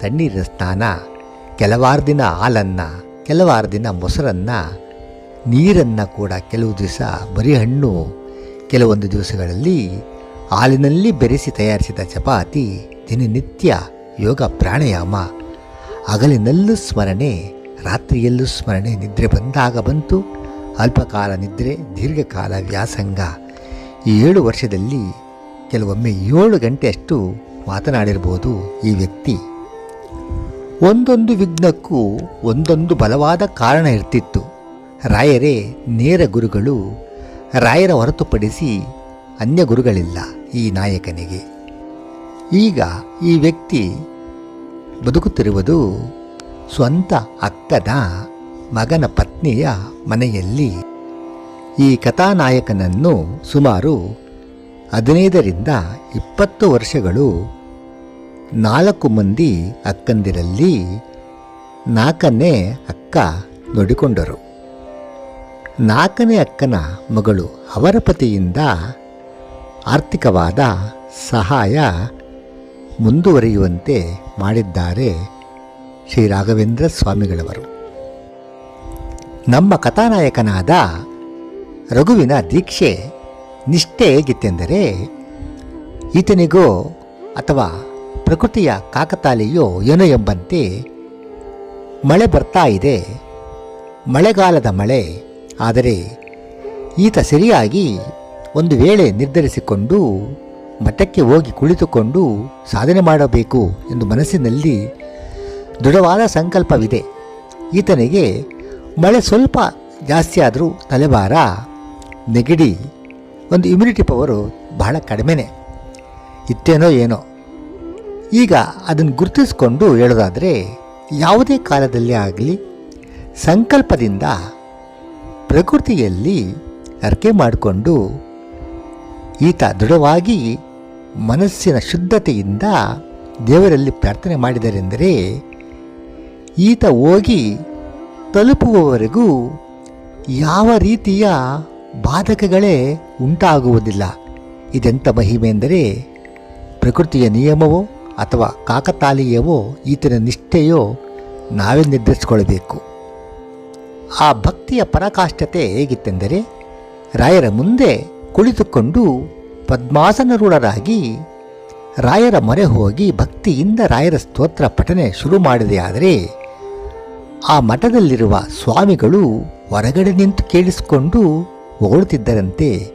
ತಣ್ಣೀರ ಸ್ನಾನ, ಕೆಲವಾರು ದಿನ ಹಾಲನ್ನು ಕೆಲವಾರು ದಿನ ಮೊಸರನ್ನು, ನೀರನ್ನು ಕೂಡ ಕೆಲವು ದಿವಸ ಬರೀ ಹಣ್ಣು, ಕೆಲವೊಂದು ದಿವಸಗಳಲ್ಲಿ ಹಾಲಿನಲ್ಲಿ ಬೆರೆಸಿ ತಯಾರಿಸಿದ ಚಪಾತಿ ದಿನನಿತ್ಯ ಯೋಗ ಪ್ರಾಣಾಯಾಮ. ಹಗಲಿನಲ್ಲೂ ಸ್ಮರಣೆ, ರಾತ್ರಿಯಲ್ಲೂ ಸ್ಮರಣೆ ನಿದ್ರೆ ಬಂದಾಗ ಬಂತು. ಅಲ್ಪಕಾಲ ನಿದ್ರೆ, ದೀರ್ಘಕಾಲ ವ್ಯಾಸಂಗ. ಈ ಏಳು ವರ್ಷದಲ್ಲಿ ಕೆಲವೊಮ್ಮೆ ಏಳು ಗಂಟೆಯಷ್ಟು ಮಾತನಾಡಿರ್ಬೋದು ಈ ವ್ಯಕ್ತಿ. ಒಂದೊಂದು ವಿಘ್ನಕ್ಕೂ ಒಂದೊಂದು ಬಲವಾದ ಕಾರಣ ಇರ್ತಿತ್ತು. ರಾಯರೇ, ನೇರ ಗುರುಗಳು ರಾಯರ ಹೊರತುಪಡಿಸಿ ಅನ್ಯ ಗುರುಗಳಿಲ್ಲ ಈ ನಾಯಕನಿಗೆ. ಈಗ ಈ ವ್ಯಕ್ತಿ ಬದುಕುತ್ತಿರುವುದು ಸ್ವಂತ ಅಕ್ಕದ ಮಗನ ಪತ್ನಿಯ ಮನೆಯಲ್ಲಿ. ಈ ಕಥಾನಾಯಕನನ್ನು ಸುಮಾರು ಹದಿನೈದರಿಂದ ಇಪ್ಪತ್ತು ವರ್ಷಗಳು ನಾಲ್ಕು ಮಂದಿ ಅಕ್ಕಂದಿರಲ್ಲಿ ನಾಲ್ಕನೇ ಅಕ್ಕ ನೋಡಿಕೊಂಡರು. ನಾಲ್ಕನೇ ಅಕ್ಕನ ಮಗಳು ಅವರ ಪತಿಯಿಂದ ಆರ್ಥಿಕವಾದ ಸಹಾಯ ಮುಂದುವರಿಯುವಂತೆ ಮಾಡಿದ್ದಾರೆ ಶ್ರೀ ರಾಘವೇಂದ್ರ ಸ್ವಾಮಿಗಳವರು. ನಮ್ಮ ಕಥಾನಾಯಕನಾದ ರಘುವಿನ ದೀಕ್ಷೆ ನಿಷ್ಠೆ ಹೇಗಿತ್ತೆಂದರೆ, ಈತನಿಗೋ ಅಥವಾ ಪ್ರಕೃತಿಯ ಕಾಕತಾಲೆಯೋ ಏನೋ ಎಂಬಂತೆ ಮಳೆ ಬರ್ತಾ ಇದೆ. ಮಳೆಗಾಲದ ಮಳೆ. ಆದರೆ ಈತ ಸರಿಯಾಗಿ ಒಂದು ವೇಳೆ ನಿರ್ಧರಿಸಿಕೊಂಡು ಮಠಕ್ಕೆ ಹೋಗಿ ಕುಳಿತುಕೊಂಡು ಸಾಧನೆ ಮಾಡಬೇಕು ಎಂದು ಮನಸ್ಸಿನಲ್ಲಿ ದೃಢವಾದ ಸಂಕಲ್ಪವಿದೆ. ಈತನಿಗೆ ಮಳೆ ಸ್ವಲ್ಪ ಜಾಸ್ತಿ ಆದರೂ ತಲೆಭಾರ, ನೆಗಡಿ, ಒಂದು ಇಮ್ಯುನಿಟಿ ಪವರು ಬಹಳ ಕಡಿಮೆನೇ. ಇತ್ತೇನೋ ಏನೋ. ಈಗ ಅದನ್ನು ಗುರುತಿಸಿಕೊಂಡು ಹೇಳೋದಾದರೆ, ಯಾವುದೇ ಕಾಲದಲ್ಲಿ ಆಗಲಿ, ಸಂಕಲ್ಪದಿಂದ ಪ್ರಕೃತಿಯಲ್ಲಿ ಅರ್ಕೆ ಮಾಡಿಕೊಂಡು ಈತ ದೃಢವಾಗಿ ಮನಸ್ಸಿನ ಶುದ್ಧತೆಯಿಂದ ದೇವರಲ್ಲಿ ಪ್ರಾರ್ಥನೆ ಮಾಡಿದರೆಂದರೆ, ಈತ ಹೋಗಿ ತಲುಪುವವರೆಗೂ ಯಾವ ರೀತಿಯ ಬಾಧಕಗಳೇ ಉಂಟಾಗುವುದಿಲ್ಲ. ಇದೆಂಥ ಮಹಿಮೆ ಎಂದರೆ ಪ್ರಕೃತಿಯ ನಿಯಮವೋ ಅಥವಾ ಕಾಕತಾಲೀಯವೋ ಈತನ ನಿಷ್ಠೆಯೋ ನಾವೇ ನಿರ್ಧರಿಸಿಕೊಳ್ಳಬೇಕು. ಆ ಭಕ್ತಿಯ ಪರಾಕಾಷ್ಠತೆ ಹೇಗಿತ್ತೆಂದರೆ, ರಾಯರ ಮುಂದೆ ಕುಳಿತುಕೊಂಡು ಪದ್ಮಾಸನರೂಢರಾಗಿ ರಾಯರ ಮೊರೆ ಹೋಗಿ ಭಕ್ತಿಯಿಂದ ರಾಯರ ಸ್ತೋತ್ರ ಪಠನೆ ಶುರು ಮಾಡಿದೆಯಾದರೆ ಆ ಮಠದಲ್ಲಿರುವ ಸ್ವಾಮಿಗಳು ಹೊರಗಡೆ ನಿಂತು ಕೇಳಿಸಿಕೊಂಡು ಹೊಗಳುತ್ತಿದ್ದರಂತೆ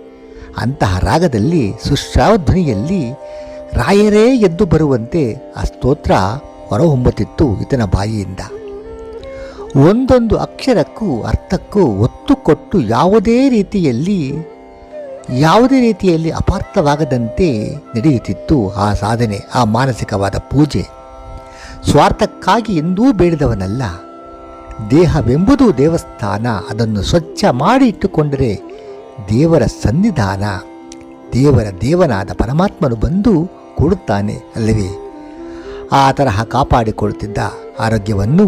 ಅಂತಹ ರಾಗದಲ್ಲಿ ಸುಶ್ರಾವಧ್ವನಿಯಲ್ಲಿ ರಾಯರೇ ಎದ್ದು ಬರುವಂತೆ ಆ ಸ್ತೋತ್ರ ಹೊರಹೊಮ್ಮುತ್ತಿತ್ತು ಈತನ ಬಾಯಿಯಿಂದ. ಒಂದೊಂದು ಅಕ್ಷರಕ್ಕೂ ಅರ್ಥಕ್ಕೂ ಒತ್ತು ಕೊಟ್ಟು ಯಾವುದೇ ರೀತಿಯಲ್ಲಿ ಯಾವುದೇ ರೀತಿಯಲ್ಲಿ ಅಪಾರ್ಥವಾಗದಂತೆ ನಡೆಯುತ್ತಿತ್ತು ಆ ಸಾಧನೆ, ಆ ಮಾನಸಿಕವಾದ ಪೂಜೆ. ಸ್ವಾರ್ಥಕ್ಕಾಗಿ ಎಂದೂ ಬೇಡಿದವನಲ್ಲ, ದೇಹವೆಂಬುದು ದೇವಸ್ಥಾನ, ಅದನ್ನು ಸ್ವಚ್ಛ ಮಾಡಿ ಇಟ್ಟುಕೊಂಡರೆ ದೇವರ ಸನ್ನಿಧಾನ, ದೇವರ ದೇವನಾದ ಪರಮಾತ್ಮನು ಬಂದು ಕೊಡುತ್ತಾನೆ ಅಲ್ಲವೇ? ಆ ತರಹ ಕಾಪಾಡಿಕೊಳ್ಳುತ್ತಿದ್ದ ಆರೋಗ್ಯವನ್ನು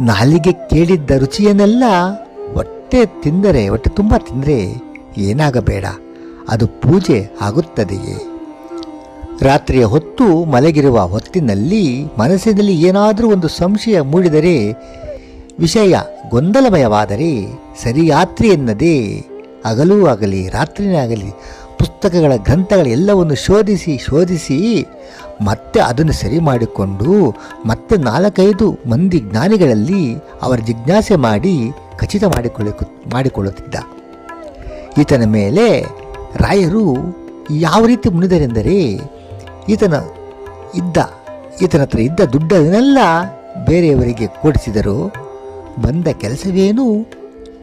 ನಾಲಿಗೆ ಕೇಳಿದ್ದ ರುಚಿಯನ್ನೆಲ್ಲ ಹೊಟ್ಟೆ ತಿಂದರೆ ಹೊಟ್ಟೆ ತುಂಬ ತಿಂದರೆ ಏನಾಗಬೇಡ, ಅದು ಪೂಜೆ ಆಗುತ್ತದೆಯೇ? ರಾತ್ರಿಯ ಹೊತ್ತು ಮಲಗಿರುವ ಹೊತ್ತಿನಲ್ಲಿ ಮನಸ್ಸಿನಲ್ಲಿ ಏನಾದರೂ ಒಂದು ಸಂಶಯ ಮೂಡಿದರೆ, ವಿಷಯ ಗೊಂದಲಮಯವಾದರೆ ಸರಿಯಾತ್ರಿ ಎನ್ನದೇ ಹಗಲೂ ಆಗಲಿ, ರಾತ್ರಿನೇ ಆಗಲಿ ಪುಸ್ತಕಗಳ ಗ್ರಂಥಗಳ ಎಲ್ಲವನ್ನು ಶೋಧಿಸಿ ಶೋಧಿಸಿ ಮತ್ತೆ ಅದನ್ನು ಸರಿ ಮಾಡಿಕೊಂಡು ಮತ್ತೆ ನಾಲ್ಕೈದು ಮಂದಿ ಜ್ಞಾನಿಗಳಲ್ಲಿ ಅವರ ಜಿಜ್ಞಾಸೆ ಮಾಡಿ ಖಚಿತ ಮಾಡಿಕೊಳ್ಳಿ ಮಾಡಿಕೊಳ್ಳುತ್ತಿದ್ದ. ಈತನ ಮೇಲೆ ರಾಯರು ಯಾವ ರೀತಿ ಮುನಿದರೆಂದರೆ, ಈತನ ಇದ್ದ, ಈತನ ಹತ್ರ ಇದ್ದ ದುಡ್ಡನ್ನೆಲ್ಲ ಬೇರೆಯವರಿಗೆ ಕೊಡಿಸಿದರು. ಬಂದ ಕೆಲಸವೇನು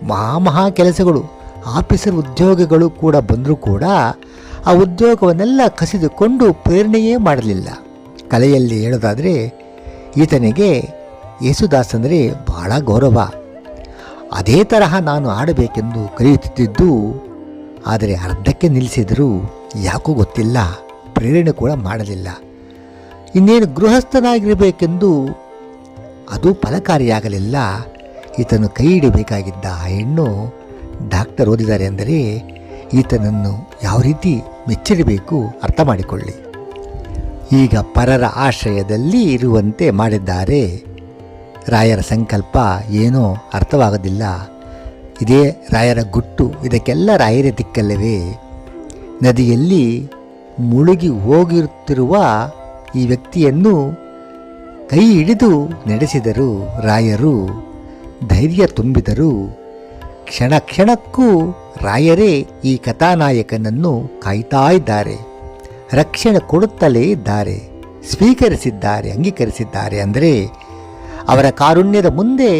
ಮಹಾ ಮಹಾ ಕೆಲಸಗಳು. ಆಫೀಸರ್ ಉದ್ಯೋಗಗಳು ಕೂಡ ಬಂದರೂ ಕೂಡ ಆ ಉದ್ಯೋಗವನ್ನೆಲ್ಲ ಕಸಿದುಕೊಂಡು ಪ್ರೇರಣೆಯೇ ಮಾಡಲಿಲ್ಲ. ಕಲೆಯಲ್ಲಿ ಹೇಳೋದಾದರೆ ಈತನಿಗೆ ಯೇಸುದಾಸ್ ಅಂದರೆ ಬಹಳ ಗೌರವ. ಅದೇ ತರಹ ನಾನು ಆಡಬೇಕೆಂದು ಕರೆಯುತ್ತಿದ್ದು, ಆದರೆ ಅರ್ಧಕ್ಕೆ ನಿಲ್ಲಿಸಿದರೂ ಯಾಕೂ ಗೊತ್ತಿಲ್ಲ, ಪ್ರೇರಣೆ ಕೂಡ ಮಾಡಲಿಲ್ಲ. ಇನ್ನೇನು ಗೃಹಸ್ಥನಾಗಿರಬೇಕೆಂದು ಅದು ಫಲಕಾರಿಯಾಗಲಿಲ್ಲ. ಈತನು ಕೈ ಹಿಡಬೇಕಾಗಿದ್ದ ಆ ಹೆಣ್ಣು ಡಾಕ್ಟರ್ ಓದಿದ್ದಾರೆ ಅಂದರೆ ಈತನನ್ನು ಯಾವ ರೀತಿ ಮೆಚ್ಚಿಡಬೇಕು ಅರ್ಥ ಮಾಡಿಕೊಳ್ಳಿ. ಈಗ ಪರರ ಆಶ್ರಯದಲ್ಲಿ ಇರುವಂತೆ ಮಾಡಿದ್ದಾರೆ. ರಾಯರ ಸಂಕಲ್ಪ ಏನೋ ಅರ್ಥವಾಗೋದಿಲ್ಲ. ಇದೇ ರಾಯರ ಗುಟ್ಟು, ಇದಕ್ಕೆಲ್ಲ ರಾಯರೇ ದಿಕ್ಕಲ್ಲವೇ? ನದಿಯಲ್ಲಿ ಮುಳುಗಿ ಹೋಗಿರುತ್ತಿರುವ ಈ ವ್ಯಕ್ತಿಯನ್ನು ಕೈ ಹಿಡಿದು ನಡೆಸಿದರು ರಾಯರು. ಧೈರ್ಯ ತುಂಬಿದರು. ಕ್ಷಣ ಕ್ಷಣಕ್ಕೂ ರಾಯರೇ ಈ ಕಥಾನಾಯಕನನ್ನು ಕಾಯ್ತಾ ಇದ್ದಾರೆ. ರಕ್ಷಣೆ ಕೊಡುತ್ತಲೇ ಇದ್ದಾರೆ, ಸ್ವೀಕರಿಸಿದ್ದಾರೆ, ಅಂಗೀಕರಿಸಿದ್ದಾರೆ ಅಂದರೆ ಅವರ ಕಾರುಣ್ಯದ ಮುಂದೆ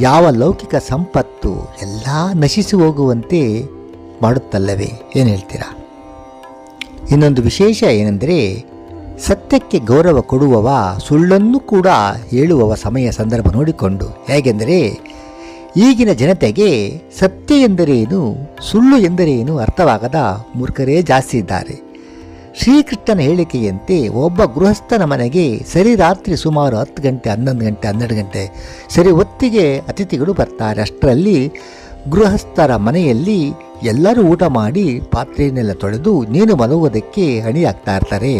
ಯಾವ ಲೌಕಿಕ ಸಂಪತ್ತು ಎಲ್ಲ ನಶಿಸಿ ಹೋಗುವಂತೆ ಮಾಡುತ್ತಲ್ಲವೇ? ಏನು ಹೇಳ್ತೀರಾ? ಇನ್ನೊಂದು ವಿಶೇಷ ಏನೆಂದರೆ ಸತ್ಯಕ್ಕೆ ಗೌರವ ಕೊಡುವವ ಸುಳ್ಳನ್ನು ಕೂಡ ಹೇಳುವವ ಸಮಯ ಸಂದರ್ಭ ನೋಡಿಕೊಂಡು. ಹೇಗೆಂದರೆ ಈಗಿನ ಜನತೆಗೆ ಸತ್ಯ ಎಂದರೇನು, ಸುಳ್ಳು ಎಂದರೇನು ಅರ್ಥವಾಗದ ಮೂರ್ಖರೇ ಜಾಸ್ತಿ ಇದ್ದಾರೆ. ಶ್ರೀಕೃಷ್ಣನ ಹೇಳಿಕೆಯಂತೆ ಒಬ್ಬ ಗೃಹಸ್ಥನ ಮನೆಗೆ ಸರಿ ರಾತ್ರಿ ಸುಮಾರು ಹತ್ತು ಗಂಟೆ, ಹನ್ನೊಂದು ಗಂಟೆ, ಹನ್ನೆರಡು ಗಂಟೆ ಸರಿ ಹೊತ್ತಿಗೆ ಅತಿಥಿಗಳು ಬರ್ತಾರೆ. ಅಷ್ಟರಲ್ಲಿ ಗೃಹಸ್ಥರ ಮನೆಯಲ್ಲಿ ಎಲ್ಲರೂ ಊಟ ಮಾಡಿ ಪಾತ್ರೆಯನ್ನೆಲ್ಲ ತೊಳೆದು ನೀನು ಮಲಗುವುದಕ್ಕೆ ಹಣಿ ಹಾಕ್ತಾ ಇರ್ತಾರೆ.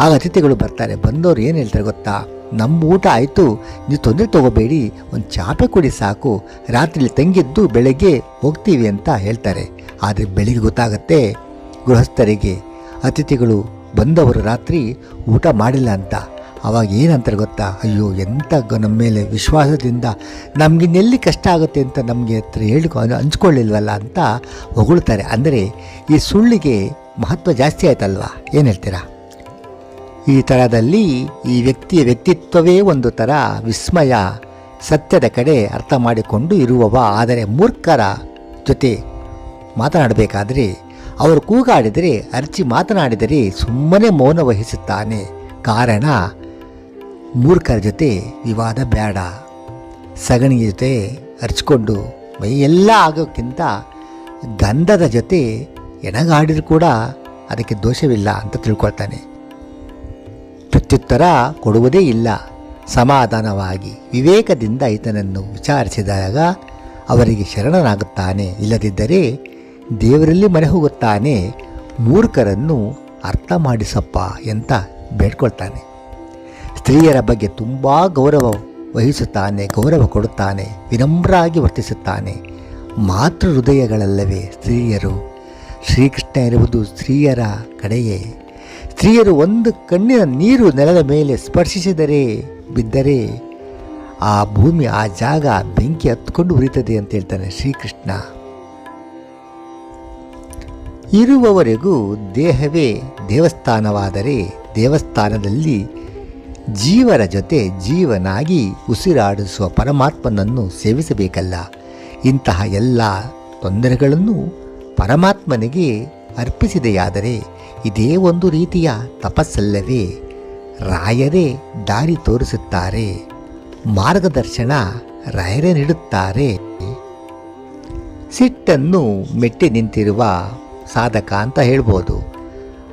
ಆಗ ಅತಿಥಿಗಳು ಬರ್ತಾರೆ. ಬಂದವರು ಏನು ಹೇಳ್ತಾರೆ ಗೊತ್ತಾ? ನಮ್ಮ ಊಟ ಆಯಿತು. ನೀವು ತೊಂದರೆ ತಗೋಬೇಡಿ. ಒಂದು ಚಾಪೆ ಕುಡಿ ಸಾಕು. ರಾತ್ರಿಲಿ ತಂಗಿದ್ದು ಬೆಳಗ್ಗೆ ಹೋಗ್ತೀವಿ ಅಂತ ಹೇಳ್ತಾರೆ. ಆದರೆ ಬೆಳಿಗ್ಗೆ ಗೊತ್ತಾಗತ್ತೆ. ಗೃಹಸ್ಥರಿಗೆ, ಅತಿಥಿಗಳು ಬಂದವರು ರಾತ್ರಿ ಊಟ ಮಾಡಿಲ್ಲ ಅಂತ. ಅವಾಗ ಏನಂತಾರೆ ಗೊತ್ತಾ? ಅಯ್ಯೋ ಎಂಥ ನಮ್ಮ ಮೇಲೆ ವಿಶ್ವಾಸದಿಂದ ನಮಗಿನ್ನೆಲ್ಲಿ ಕಷ್ಟ ಆಗುತ್ತೆ ಅಂತ ನಮಗೆ ಹತ್ರ ಹೇಳ್ಕೊ ಹಂಚ್ಕೊಳ್ಳಿಲ್ವಲ್ಲ ಅಂತ ಹೊಗಳ್ತಾರೆ. ಅಂದರೆ ಈ ಸುಳ್ಳಿಗೆ ಮಹತ್ವ ಜಾಸ್ತಿ ಆಯ್ತಲ್ವಾ? ಏನು ಹೇಳ್ತೀರಾ? ಈ ಥರದಲ್ಲಿ ಈ ವ್ಯಕ್ತಿಯ ವ್ಯಕ್ತಿತ್ವವೇ ಒಂದು ಥರ ವಿಸ್ಮಯ ಸತ್ಯದ ಕಡೆ ಅರ್ಥ ಮಾಡಿಕೊಂಡು ಇರುವವ, ಆದರೆ ಮೂರ್ಖರ ಜೊತೆ ಮಾತನಾಡಬೇಕಾದರೆ ಅವರು ಕೂಗಾಡಿದರೆ, ಅರ್ಚಿ ಮಾತನಾಡಿದರೆ ಸುಮ್ಮನೆ ಮೌನ ವಹಿಸುತ್ತಾನೆ. ಕಾರಣ ಮೂರ್ಖರ ಜೊತೆ ವಿವಾದ ಬೇಡ. ಸಗಣಿಯ ಜೊತೆ ಹರ್ಚ್ಕೊಂಡು ಎಲ್ಲ ಆಗೋಕ್ಕಿಂತ ಗಂಧದ ಜೊತೆ ಎಣಗಾಡಿದ್ರು ಕೂಡ ಅದಕ್ಕೆ ದೋಷವಿಲ್ಲ ಅಂತ ತಿಳ್ಕೊಳ್ತಾನೆ. ಪ್ರತ್ಯುತ್ತರ ಕೊಡುವುದೇ ಇಲ್ಲ. ಸಮಾಧಾನವಾಗಿ ವಿವೇಕದಿಂದ ಈತನನ್ನು ವಿಚಾರಿಸಿದಾಗ ಅವರಿಗೆ ಶರಣನಾಗುತ್ತಾನೆ. ಇಲ್ಲದಿದ್ದರೆ ದೇವರಲ್ಲಿ ಮನೆ ಹೋಗುತ್ತಾನೆ ಮೂರ್ಖರನ್ನು ಅರ್ಥ ಮಾಡಿಸಪ್ಪ ಎಂತ ಬೇಡ್ಕೊಳ್ತಾನೆ. ಸ್ತ್ರೀಯರ ಬಗ್ಗೆ ತುಂಬ ಗೌರವ ವಹಿಸುತ್ತಾನೆ, ಗೌರವ ಕೊಡುತ್ತಾನೆ ವಿನಮ್ರಾಗಿ ವರ್ತಿಸುತ್ತಾನೆ. ಮಾತೃ ಹೃದಯಗಳಲ್ಲವೇ ಸ್ತ್ರೀಯರು? ಶ್ರೀಕೃಷ್ಣ ಇರುವುದು ಸ್ತ್ರೀಯರ ಕಡೆಯೇ. ಸ್ತ್ರೀಯರು ಒಂದು ಕಣ್ಣಿನ ನೀರು ನೆಲದ ಮೇಲೆ ಸ್ಪರ್ಶಿಸಿದರೆ ಬಿದ್ದರೆ ಆ ಭೂಮಿ, ಆ ಜಾಗ ಬೆಂಕಿ ಹತ್ಕೊಂಡು ಉರಿತದೆ ಅಂತ ಹೇಳ್ತಾನೆ ಶ್ರೀಕೃಷ್ಣ. ಇರುವವರೆಗೂ ದೇಹವೇ ದೇವಸ್ಥಾನವಾದರೆ ದೇವಸ್ಥಾನದಲ್ಲಿ ಜೀವರ ಜೊತೆ ಜೀವನಾಗಿ ಉಸಿರಾಡಿಸುವ ಪರಮಾತ್ಮನನ್ನು ಸೇವಿಸಬೇಕಲ್ಲ. ಇಂತಹ ಎಲ್ಲ ತೊಂದರೆಗಳನ್ನು ಪರಮಾತ್ಮನಿಗೆ ಅರ್ಪಿಸಿದೆಯಾದರೆ ಇದೇ ಒಂದು ರೀತಿಯ ತಪಸ್ಸಲ್ಲವೇ? ರಾಯರೇ ದಾರಿ ತೋರಿಸುತ್ತಾರೆ. ಮಾರ್ಗದರ್ಶನ ರಾಯರೇ ನೀಡುತ್ತಾರೆ. ಸಿಟ್ಟನ್ನು ಮೆಟ್ಟಿ ನಿಂತಿರುವ ಸಾಧಕ ಅಂತ ಹೇಳ್ಬೋದು.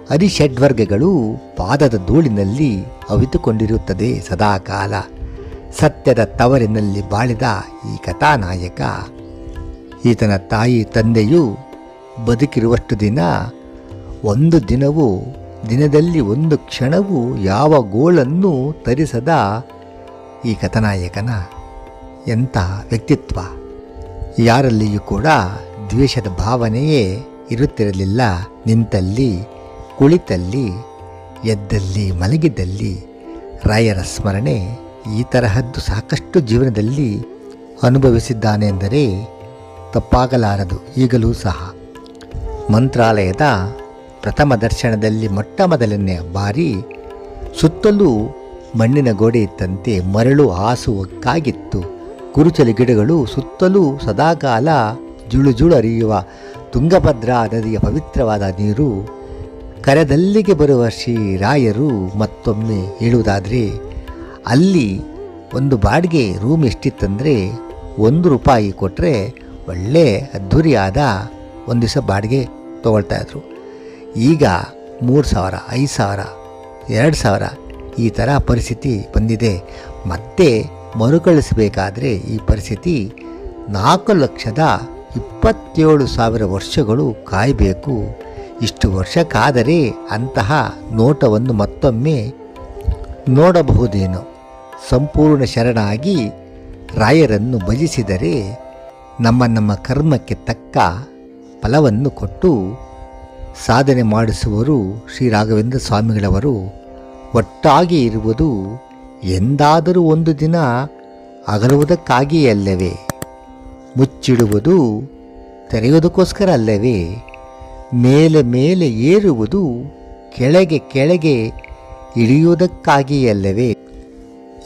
ಅರಿಷಡ್ವರ್ಗಗಳು ಪಾದದ ಧೂಳಿನಲ್ಲಿ ಅವಿತುಕೊಂಡಿರುತ್ತದೆ ಸದಾಕಾಲ. ಸತ್ಯದ ತವರಿನಲ್ಲಿ ಬಾಳಿದ ಈ ಕಥಾನಾಯಕ, ಈತನ ತಾಯಿ ತಂದೆಯು ಬದುಕಿರುವಷ್ಟು ದಿನ, ಒಂದು ದಿನವೂ, ದಿನದಲ್ಲಿ ಒಂದು ಕ್ಷಣವೂ ಯಾವ ಗೋಳನ್ನು ತರಿಸದ ಈ ಕಥಾನಾಯಕನ ಎಂಥ ವ್ಯಕ್ತಿತ್ವ. ಯಾರಲ್ಲಿಯೂ ಕೂಡ ದ್ವೇಷದ ಭಾವನೆಯೇ ಇರುತ್ತಿರಲಿಲ್ಲ ನಿಂತಲ್ಲಿ. ಕುಳಿತಲ್ಲಿ, ಎದ್ದಲ್ಲಿ, ಮಲಗಿದ್ದಲ್ಲಿ ರಾಯರ ಸ್ಮರಣೆ ಈ ತರಹದ್ದು ಸಾಕಷ್ಟು ಜೀವನದಲ್ಲಿ ಅನುಭವಿಸಿದ್ದಾನೆ ಎಂದರೆ ತಪ್ಪಾಗಲಾರದು, ಈಗಲೂ ಸಹ. ಮಂತ್ರಾಲಯದ ಪ್ರಥಮ ದರ್ಶನದಲ್ಲಿ ಮೊಟ್ಟ ಮೊದಲನೆಯ ಬಾರಿ ಸುತ್ತಲೂ ಮಣ್ಣಿನ ಗೋಡೆ ಇತ್ತಂತೆ ಮರಳು ಹಾಸುವಕ್ಕಾಗಿತ್ತು ಕುರುಚಲಿ ಗಿಡಗಳು ಸುತ್ತಲೂ ಸದಾಕಾಲ ಜುಳು ಜುಳು ಹರಿಯುವ ತುಂಗಭದ್ರಾ ನದಿಯ ಪವಿತ್ರವಾದ ನೀರು ಕರೆದಲ್ಲಿಗೆ ಬರುವ ಶ್ರೀ ರಾಯರು ಮತ್ತೊಮ್ಮೆ ಹೇಳುವುದಾದರೆ, ಅಲ್ಲಿ ಒಂದು ಬಾಡಿಗೆ ರೂಮ್ ಎಷ್ಟಿತ್ತಂದರೆ ಒಂದು ರೂಪಾಯಿ ಕೊಟ್ಟರೆ ಒಳ್ಳೆ ಅದ್ಧೂರಿಯಾದ ಒಂದು ದಿವಸ ಬಾಡಿಗೆ ತೊಗೊಳ್ತಾಯಿದ್ರು ಈಗ ಮೂರು ಸಾವಿರ, ಐದು ಸಾವಿರ, ಎರಡು ಸಾವಿರ ಈ ಥರ ಪರಿಸ್ಥಿತಿ ಬಂದಿದೆ. ಮತ್ತೆ ಮರುಕಳಿಸಬೇಕಾದ್ರೆ ಈ ಪರಿಸ್ಥಿತಿ ನಾಲ್ಕು ಲಕ್ಷದ ಇಪ್ಪತ್ತೇಳು ಸಾವಿರ ವರ್ಷಗಳು ಕಾಯಬೇಕು. ಇಷ್ಟು ವರ್ಷಕ್ಕಾದರೆ ಅಂತಹ ನೋಟವನ್ನು ಮತ್ತೊಮ್ಮೆ ನೋಡಬಹುದೇನೋ. ಸಂಪೂರ್ಣ ಶರಣಾಗಿ ರಾಯರನ್ನು ಭಜಿಸಿದರೆ ನಮ್ಮ ನಮ್ಮ ಕರ್ಮಕ್ಕೆ ತಕ್ಕ ಫಲವನ್ನು ಕೊಟ್ಟು ಸಾಧನೆ ಮಾಡಿಸುವರು ಶ್ರೀ ರಾಘವೇಂದ್ರ ಸ್ವಾಮಿಗಳವರು. ಒಟ್ಟಾಗಿ ಇರುವುದು ಎಂದಾದರೂ ಒಂದು ದಿನ ಅಗಲುವುದಕ್ಕಾಗಿಯೇ ಅಲ್ಲವೇ. ಮುಚ್ಚಿಡುವುದು ತೆರೆಯುವುದಕ್ಕೋಸ್ಕರ ಅಲ್ಲವೇ. ಮೇಲೆ ಮೇಲೆ ಏರುವುದು ಕೆಳಗೆ ಕೆಳಗೆ ಇಳಿಯುವುದಕ್ಕಾಗಿಯಲ್ಲವೇ?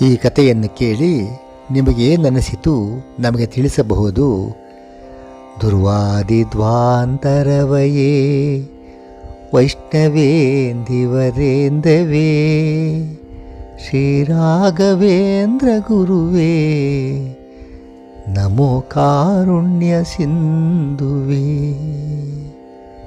ಈ ಕಥೆಯನ್ನು ಕೇಳಿ ನಿಮಗೇನನಿಸಿತು ನಮಗೆ ತಿಳಿಸಬಹುದು. ದುರ್ವಾದಿದ್ವಾಂತರವಯೇ ವೈಷ್ಣವೇಂದಿವರೇಂದವೇ ಶ್ರೀರಾಘವೇಂದ್ರ ಗುರುವೇ ನಮೋ ಕಾರುಣ್ಯ ಸಿಂಧುವೇ.